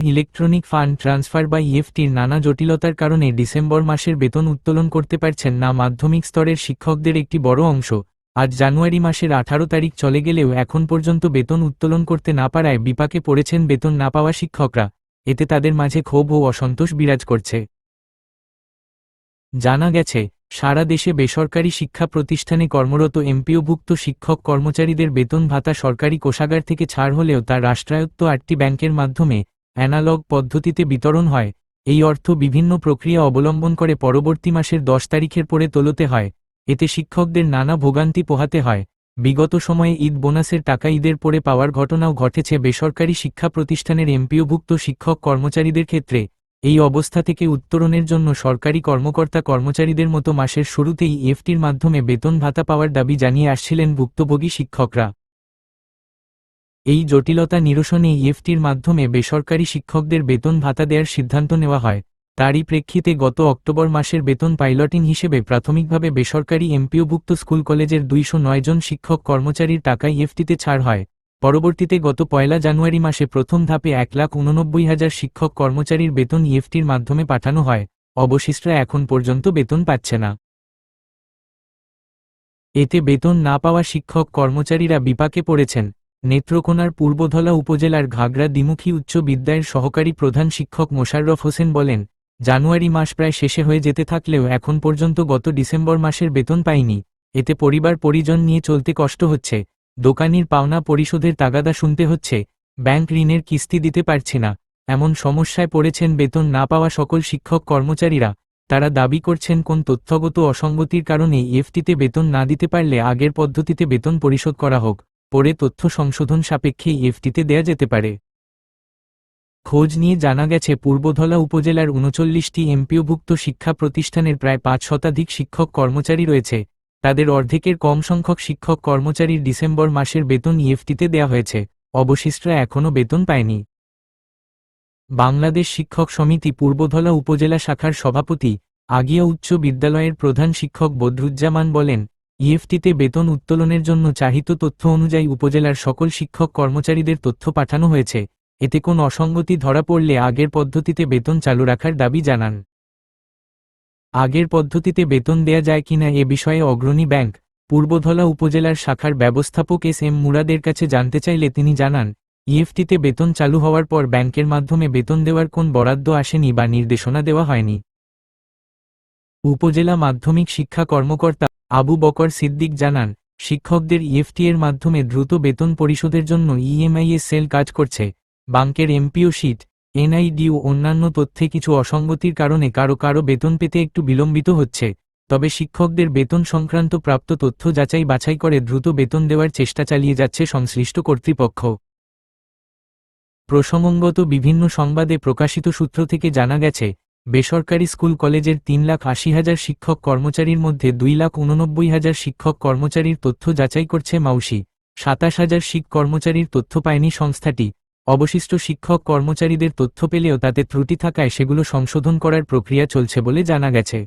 Electronic fund transfer বা ইএফটির নানা জটিলতার কারণে ডিসেম্বর মাসের বেতন উত্তোলন করতে পারছেন না মাধ্যমিক স্তরের শিক্ষকদের একটি বড় অংশ। আজ জানুয়ারি মাসের আঠারো তারিখ চলে গেলেও এখন পর্যন্ত বেতন উত্তোলন করতে না পারায় বিপাকে পড়েছেন বেতন না পাওয়া শিক্ষকরা। এতে তাদের মাঝে ক্ষোভ ও অসন্তোষ বিরাজ করছে। জানা গেছে, সারা দেশে বেসরকারি শিক্ষা প্রতিষ্ঠানে কর্মরত এমপিওভুক্ত শিক্ষক কর্মচারীদের বেতন ভাতা সরকারি কোষাগার থেকে ছাড় হলেও তা রাষ্ট্রায়ত্ত আটটি ব্যাংকের মাধ্যমে অ্যানালগ পদ্ধতিতে বিতরণ হয়। এই অর্থ বিভিন্ন প্রক্রিয়া অবলম্বন করে পরবর্তী মাসের দশ তারিখের পরে তোলতে হয়। এতে শিক্ষকদের নানা ভোগান্তি পোহাতে হয়। বিগত সময়ে ঈদ বোনাসের টাকা ঈদের পরে পাওয়ার ঘটনাও ঘটেছে বেসরকারি শিক্ষা প্রতিষ্ঠানের এমপিওভুক্ত শিক্ষক কর্মচারীদের ক্ষেত্রে। এই অবস্থা থেকে উত্তরণের জন্য সরকারি কর্মকর্তা কর্মচারীদের মতো মাসের শুরুতেই এফটির মাধ্যমে বেতন ভাতা পাওয়ার দাবি জানিয়ে আসছিলেন ভুক্তভোগী শিক্ষকরা। এই জটিলতা নিরসনে ইএফটির মাধ্যমে বেসরকারি শিক্ষকদের বেতন ভাতা দেওয়ার সিদ্ধান্ত নেওয়া হয়। তারই প্রেক্ষিতে গত অক্টোবর মাসের বেতন পাইলটিং হিসেবে প্রাথমিকভাবে বেসরকারি এমপিওভুক্ত স্কুল কলেজের দুইশো জন শিক্ষক কর্মচারীর টাকা ইএফটিতে ছাড় হয়। পরবর্তীতে গত পয়লা জানুয়ারি মাসে প্রথম ধাপে এক লাখ উননব্বই হাজার শিক্ষক কর্মচারীর বেতন ইএফটির মাধ্যমে পাঠানো হয়। অবশিষ্টরা এখন পর্যন্ত বেতন পাচ্ছে না। এতে বেতন না পাওয়া শিক্ষক কর্মচারীরা বিপাকে পড়েছেন। নেত্রকোনার পূর্বধলা উপজেলার ঘাগড়া দ্বিমুখী উচ্চ বিদ্যায়ের সহকারী প্রধান শিক্ষক মোশাররফ হোসেন বলেন, জানুয়ারি মাস প্রায় শেষে হয়ে যেতে থাকলেও এখন পর্যন্ত গত ডিসেম্বর মাসের বেতন পাইনি। এতে পরিবার পরিজন নিয়ে চলতে কষ্ট হচ্ছে, দোকানির পাওনা পরিশোধের তাগাদা শুনতে হচ্ছে, ব্যাংক ঋণের কিস্তি দিতে পারছে না, এমন সমস্যায় পড়েছেন বেতন না পাওয়া সকল শিক্ষক কর্মচারীরা, তারা দাবি করছেন কোন তথ্যগত অসঙ্গতির কারণে এফটিতে বেতন না দিতে পারলে আগের পদ্ধতিতে বেতন পরিশোধ করা হোক। পরে তথ্য সংশোধন সাপেক্ষে এফটিতে দেয়া যেতে পারে। খোঁজ নিয়ে জানা গেছে, পূর্বধলা উপজেলার উনচল্লিশটি এমপিওভুক্ত শিক্ষা প্রতিষ্ঠানের প্রায় পাঁচ শতাধিক শিক্ষক কর্মচারী রয়েছে। তাদের অর্ধেকের কম সংখ্যক শিক্ষক কর্মচারীর ডিসেম্বর মাসের বেতন ইএফটিতে দেয়া হয়েছে। অবশিষ্টরা এখনও বেতন পায়নি। বাংলাদেশ শিক্ষক সমিতি পূর্বধলা উপজেলা শাখার সভাপতি, আগিয়া উচ্চ বিদ্যালয়ের প্রধান শিক্ষক বদরুজ্জামান বলেন ইএফটিতে বেতন উত্তোলনের জন্য চাহিত তথ্য অনুযায়ী উপজেলার সকল শিক্ষক কর্মচারীদের তথ্য পাঠানো হয়েছে। এতে কোন অসঙ্গতি ধরা পড়লে আগের পদ্ধতিতে বেতন চালু রাখার দাবি জানান। আগের পদ্ধতিতে বেতন দেয়া যায় কিনা এ বিষয়ে অগ্রণী ব্যাংক, পূর্বধলা উপজেলার শাখার ব্যবস্থাপক এস এম মুরাদের কাছে জানতে চাইলে তিনি জানান, ইএফটিতে বেতন চালু হওয়ার পর ব্যাংকের মাধ্যমে বেতন দেওয়ার কোন বরাদ্দ আসেনি বা নির্দেশনা দেওয়া হয়নি। উপজেলা মাধ্যমিক শিক্ষা কর্মকর্তা আবু বকর সিদ্দিক জানান, শিক্ষকদের ইএফটি এর মাধ্যমে দ্রুত বেতন পরিশোধের জন্য ইএমআইএ সেল কাজ করছে ব্যাংকের এমপিও শিট, এনআইডি ও অন্যান্য তথ্যে কিছু অসঙ্গতির কারণে কারও কারও বেতন পেতে একটু বিলম্বিত হচ্ছে, তবে শিক্ষকদের বেতন সংক্রান্ত প্রাপ্ত তথ্য যাচাই বাছাই করে দ্রুত বেতন দেওয়ার চেষ্টা চালিয়ে যাচ্ছে সংশ্লিষ্ট কর্তৃপক্ষ। প্রসঙ্গত বিভিন্ন সংবাদে প্রকাশিত সূত্র থেকে জানা গেছে বেসরকারি স্কুল কলেজের তিন লাখ আশি হাজার শিক্ষক কর্মচারীর মধ্যে দুই লাখ উননব্বই হাজার শিক্ষক কর্মচারীর তথ্য যাচাই করছে মাউসি। সাতাশ হাজার শিক কর্মচারীর তথ্য পায়নি সংস্থাটি। অবশিষ্ট শিক্ষক কর্মচারীদের তথ্য পেলেও তাতে ত্রুটি থাকায় সেগুলো সংশোধন করার প্রক্রিয়া চলছে বলে জানা গেছে।